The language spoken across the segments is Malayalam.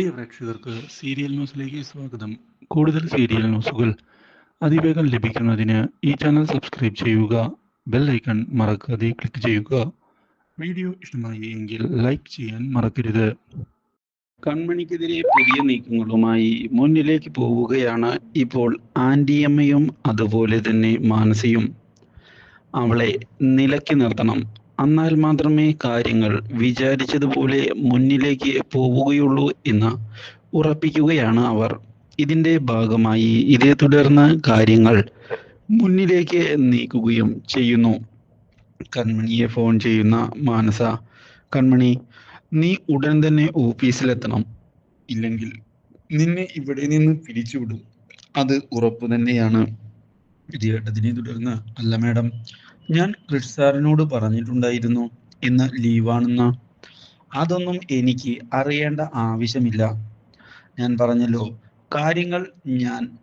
പ്രിയ പ്രേക്ഷകർക്ക് സീരിയൽ ന്യൂസിലേക്ക് സ്വാഗതം. കൂടുതൽ സീരിയൽ ന്യൂസുകൾ അതിവേഗം ലഭിക്കുന്നതിന് ഈ ചാനൽ സബ്സ്ക്രൈബ് ചെയ്യുക ബെൽ ഐക്കൺ മറക്കാതെ ക്ലിക്ക് ചെയ്യുക. വീഡിയോ ഇഷ്ടമായി എങ്കിൽ ലൈക്ക് ചെയ്യാൻ മറക്കരുത്. കൺമണിക്കെതിരെ പുതിയ നീക്കങ്ങളുമായി മുന്നിലേക്ക് പോവുകയാണ് ഇപ്പോൾ ആന്റിയമ്മയും അതുപോലെ തന്നെ മാനസിയും. അവളെ നിലയ്ക്ക് നിർത്തണം. എന്നാൽ മാത്രമേ കാര്യങ്ങൾ വിചാരിച്ചതുപോലെ മുന്നിലേക്ക് പോവുകയുള്ളൂ എന്ന് ഉറപ്പിക്കുകയാണ് അവർ. ഇതിന്റെ ഭാഗമായി ഇതേ തുടർന്ന് കാര്യങ്ങൾ മുന്നിലേക്ക് നീക്കുകയും ചെയ്യുന്നു. കൺമണിയെ ഫോൺ ചെയ്യുന്ന മാനസ കൺമണി നീ ഉടൻ തന്നെ ഓഫീസിലെത്തണം. ഇല്ലെങ്കിൽ നിന്നെ ഇവിടെ നിന്ന് പിരിച്ചുവിടും. അത് ഉറപ്പ് തന്നെയാണ്. ഇത് കേട്ടതിനെ തുടർന്ന് അല്ല മാഡം ഞാൻ ക്രിസ് സാറിനോട് പറഞ്ഞിട്ടുണ്ടായിരുന്നു ഇന്ന് ലീവാണെന്ന്. അതൊന്നും എനിക്ക് അറിയേണ്ട ആവശ്യമില്ല. ഞാൻ പറഞ്ഞല്ലോ കാര്യങ്ങൾ ഞാൻ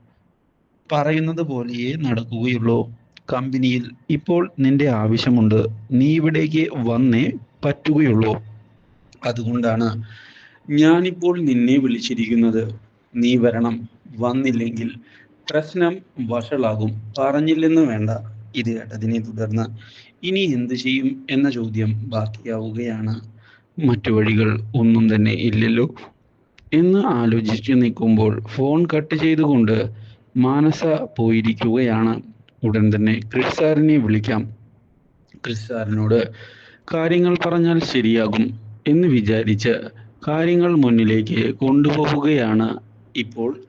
പറയുന്നത് പോലെയേ നടക്കുകയുള്ളൂ. കമ്പനിയിൽ ഇപ്പോൾ നിന്റെ ആവശ്യമുണ്ട്. നീ ഇവിടേക്ക് വന്നേ പറ്റുകയുള്ളൂ. അതുകൊണ്ടാണ് ഞാനിപ്പോൾ നിന്നെ വിളിച്ചിരിക്കുന്നത്. നീ വരണം. വന്നില്ലെങ്കിൽ പ്രശ്നം വഷളാകും. പറഞ്ഞില്ലെന്ന് വേണ്ട. ഇത് കേട്ടതിനെ തുടർന്ന് ഇനി എന്ത് ചെയ്യും എന്ന ചോദ്യം ബാക്കിയാവുകയാണ്. മറ്റു വഴികൾ ഒന്നും തന്നെ ഇല്ലല്ലോ. എന്ന് ആലോചിച്ചു നിൽക്കുമ്പോൾ ഫോൺ കട്ട് ചെയ്തുകൊണ്ട് മാനസ പോയിരിക്കുകയാണ്. ഉടൻ തന്നെ ക്രിസ് സാറിനെ വിളിക്കാം. ക്രിസ് സാറിനോട് കാര്യങ്ങൾ പറഞ്ഞാൽ ശരിയാകും എന്ന് വിചാരിച്ച് കാര്യങ്ങൾ മുന്നിലേക്ക് കൊണ്ടുപോവുകയാണ് ഇപ്പോൾ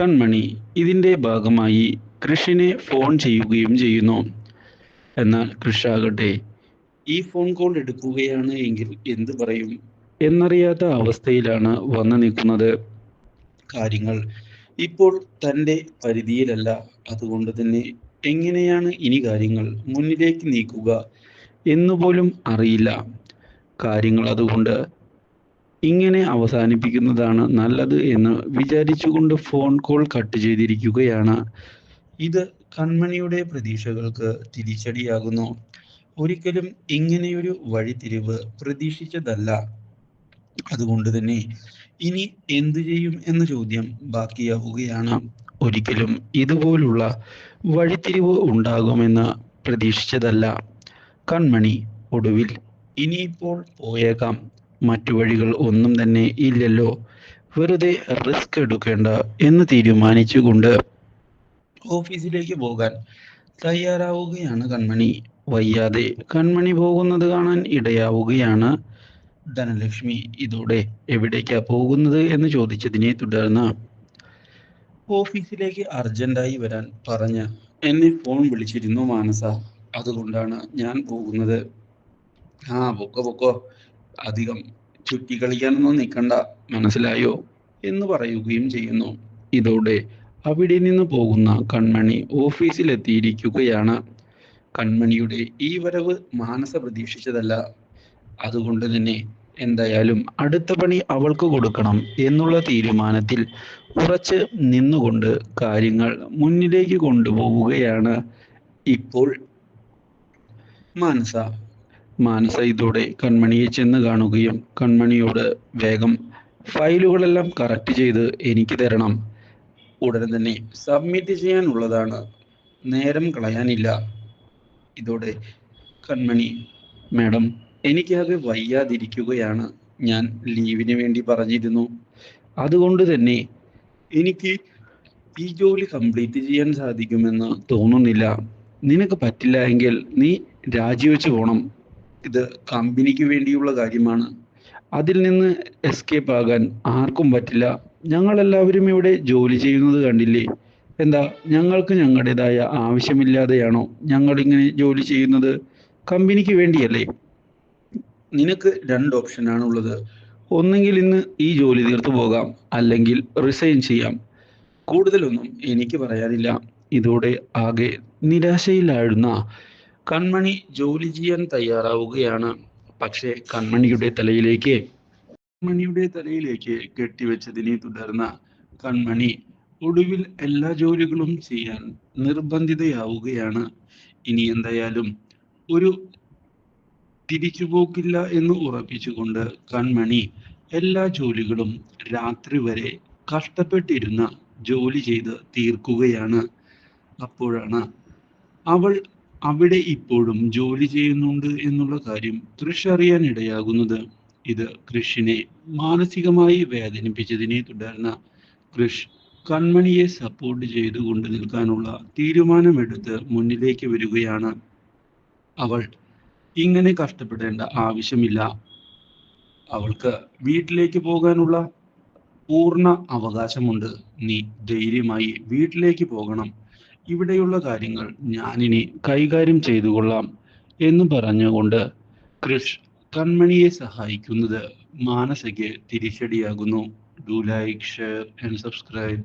കൺമണി. ഇതിന്റെ ഭാഗമായി കൃഷിനെ ഫോൺ ചെയ്യുകയും ചെയ്യുന്നു. എന്നാൽ കൃഷാകട്ടെ ഈ ഫോൺ കോൾ എടുക്കുകയാണ് എങ്കിൽ എന്ത് പറയും? എന്നറിയാത്ത അവസ്ഥയിലാണ് വന്നു നിൽക്കുന്നത് കാര്യങ്ങൾ. ഇപ്പോൾ തന്റെ പരിധിയിലല്ല. അതുകൊണ്ട് തന്നെ എങ്ങനെയാണ് ഇനി കാര്യങ്ങൾ മുന്നിലേക്ക് നീക്കുക എന്നുപോലും അറിയില്ല. കാര്യങ്ങൾ അതുകൊണ്ട് ഇങ്ങനെ അവസാനിപ്പിക്കുന്നതാണ് നല്ലത് എന്ന് വിചാരിച്ചുകൊണ്ട് ഫോൺ കോൾ കട്ട് ചെയ്തിരിക്കുകയാണ് ഇത് കൺമണിയുടെ പ്രതീക്ഷകൾക്ക് തിരിച്ചടിയാകുന്നു. ഒരിക്കലും ഇങ്ങനെയൊരു വഴിത്തിരിവ് പ്രതീക്ഷിച്ചതല്ല. അതുകൊണ്ട് തന്നെ ഇനി എന്തു ചെയ്യും എന്ന ചോദ്യം ബാക്കിയാവുകയാണ്. ഒരിക്കലും ഇതുപോലുള്ള വഴിത്തിരിവ് ഉണ്ടാകുമെന്ന് പ്രതീക്ഷിച്ചതല്ല. കൺമണി ഒടുവിൽ ഇനിയിപ്പോൾ പോയേക്കാം. മറ്റു വഴികൾ ഒന്നും തന്നെ ഇല്ലല്ലോ. വെറുതെ റിസ്ക് എടുക്കേണ്ട എന്ന് തീരുമാനിച്ചുകൊണ്ട് ഓഫീസിലേക്ക് പോകാൻ തയ്യാറാവുകയാണ് കൺമണി. വയ്യാതെ കൺമണി പോകുന്നത് കാണാൻ ഇടയാവുകയാണ് ധനലക്ഷ്മി. ഇതോടെ എവിടേക്കാ പോകുന്നത് എന്ന് ചോദിച്ചതിനെ തുടർന്ന് ഓഫീസിലേക്ക് അർജന്റായി വരാൻ പറഞ്ഞ് എന്നെ ഫോൺ വിളിച്ചിരുന്നു മാനസ. അതുകൊണ്ടാണ് ഞാൻ പോകുന്നത്. ആ പൊക്കോ പൊക്കോ. അധികം ചുറ്റി കളിക്കാനൊന്നും നിൽക്കണ്ട. മനസ്സിലായോ? എന്ന് പറയുകയും ചെയ്യുന്നു. ഇതോടെ അവിടെ നിന്ന് പോകുന്ന കൺമണി ഓഫീസിലെത്തിയിരിക്കുകയാണ്. കൺമണിയുടെ ഈ വരവ് മാനസ പ്രതീക്ഷിച്ചതല്ല. അതുകൊണ്ട് തന്നെ എന്തായാലും അടുത്ത പണി അവൾക്ക് കൊടുക്കണം എന്നുള്ള തീരുമാനത്തിൽ ഉറച്ച് നിന്നുകൊണ്ട് കാര്യങ്ങൾ മുന്നിലേക്ക് കൊണ്ടുപോവുകയാണ് ഇപ്പോൾ മാനസ. മാനസ ഇതോടെ കൺമണിയെ ചെന്ന് കാണുകയും കൺമണിയോട് വേഗം ഫയലുകളെല്ലാം കറക്റ്റ് ചെയ്ത് എനിക്ക് തരണം. ഉടനെ തന്നെ സബ്മിറ്റ് ചെയ്യാനുള്ളതാണ്. നേരം കളയാനില്ല. ഇതോടെ കൺമണി മാഡം എനിക്കാകെ വയ്യാതിരിക്കുകയാണ്. ഞാൻ ലീവിന് വേണ്ടി പറഞ്ഞിരുന്നു. അതുകൊണ്ട് തന്നെ എനിക്ക് ഈ ജോലി കംപ്ലീറ്റ് ചെയ്യാൻ സാധിക്കുമെന്ന് തോന്നുന്നില്ല. നിനക്ക് പറ്റില്ല എങ്കിൽ നീ രാജിവെച്ച് പോണം. ഇത് കമ്പനിക്ക് വേണ്ടിയുള്ള കാര്യമാണ്. അതിൽ നിന്ന് എസ്കേപ്പ് ആകാൻ ആർക്കും പറ്റില്ല. ഞങ്ങളെല്ലാവരും ഇവിടെ ജോലി ചെയ്യുന്നത് കണ്ടില്ലേ? എന്താ ഞങ്ങൾക്ക് ഞങ്ങളുടേതായ ആവശ്യമില്ലാതെയാണോ ഞങ്ങളിങ്ങനെ ജോലി ചെയ്യുന്നത്? കമ്പനിക്ക് വേണ്ടിയല്ലേ? നിനക്ക് രണ്ട് ഓപ്ഷനാണുള്ളത്. ഒന്നെങ്കിൽ ഇന്ന് ഈ ജോലി തീർത്തു പോകാം അല്ലെങ്കിൽ റിസൈൻ ചെയ്യാം. കൂടുതലൊന്നും എനിക്ക് പറയാനില്ല. ഇതോടെ ആകെ നിരാശയിലായിരുന്ന കൺമണി ജോലി ചെയ്യാൻ തയ്യാറാവുകയാണ്. പക്ഷേ കൺമണിയുടെ തലയിലേക്ക് കൺമണിയുടെ തലയിലേക്ക് കെട്ടിവെച്ചതിനെ തുടർന്ന കൺമണി ഒടുവിൽ എല്ലാ ജോലികളും ചെയ്യാൻ നിർബന്ധിതയാവുകയാണ്. ഇനി എന്തായാലും ഒരു തിരിച്ചുപോക്കില്ല എന്ന് ഉറപ്പിച്ചുകൊണ്ട് കൺമണി എല്ലാ ജോലികളും രാത്രി വരെ കഷ്ടപ്പെട്ടിരുന്ന ജോലി ചെയ്ത് തീർക്കുകയാണ്. അപ്പോഴാണ് അവൾ അവിടെ ഇപ്പോഴും ജോലി ചെയ്യുന്നുണ്ട് എന്നുള്ള കാര്യം കൃഷ് അറിയാൻ ഇടയാകുന്നത് ഇത് കൃഷിനെ മാനസികമായി വേദനിപ്പിച്ചതിനെ തുടർന്ന് കൃഷ് കൺമണിയെ സപ്പോർട്ട് ചെയ്തു ചെയ്തുകൊണ്ട് നിൽക്കാനുള്ള തീരുമാനമെടുത്ത് മുന്നിലേക്ക് വരികയാണ്. അവൾ ഇങ്ങനെ കഷ്ടപ്പെടേണ്ട ആവശ്യമില്ല. അവൾക്ക് വീട്ടിലേക്ക് പോകാനുള്ള പൂർണ അവകാശമുണ്ട്. നീ ധൈര്യമായി വീട്ടിലേക്ക് പോകണം. ഇവിടെയുള്ള കാര്യങ്ങൾ ഞാനിനി കൈകാര്യം ചെയ്തു കൊള്ളാം എന്ന് പറഞ്ഞുകൊണ്ട് കൃഷ് കൺമണിയെ സഹായിക്കുന്നത് മാനസയ്ക്ക് തിരിച്ചടിയാകുന്നു. Do like share and subscribe